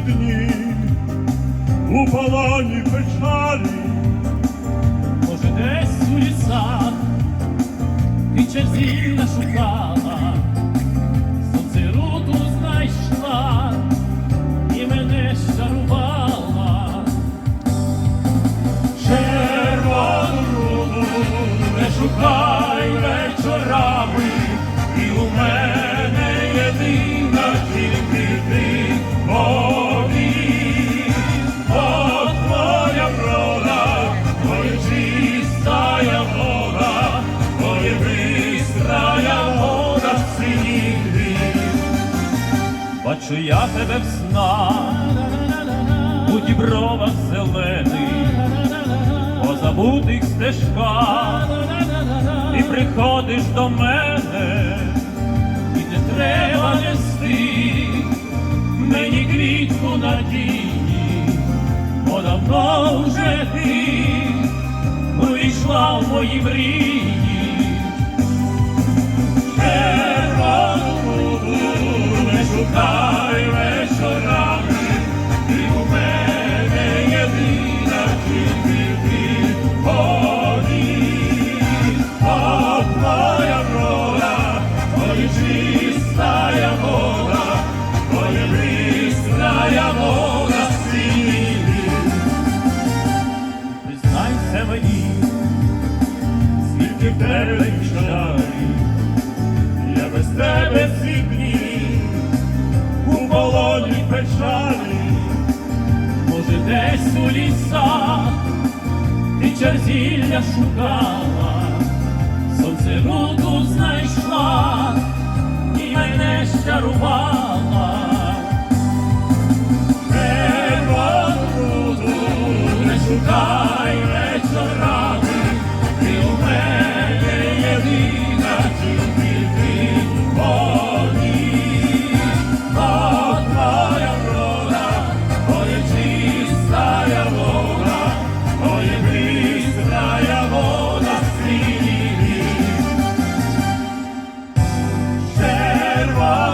дні у полоні печалі. Може, десь у лісах ти черзі шукала, Бачу я тебе в снах, у дібровах зелених, по забутих стежках, і приходиш до мене, і не треба нести мені квітку надії, бо давно вже ти увійшла в мої мрії. В я без тебе всі у полоні печалі. може, десь у лісах ти черзілля шукала, сонце руку знайшла і мене щарувала. and.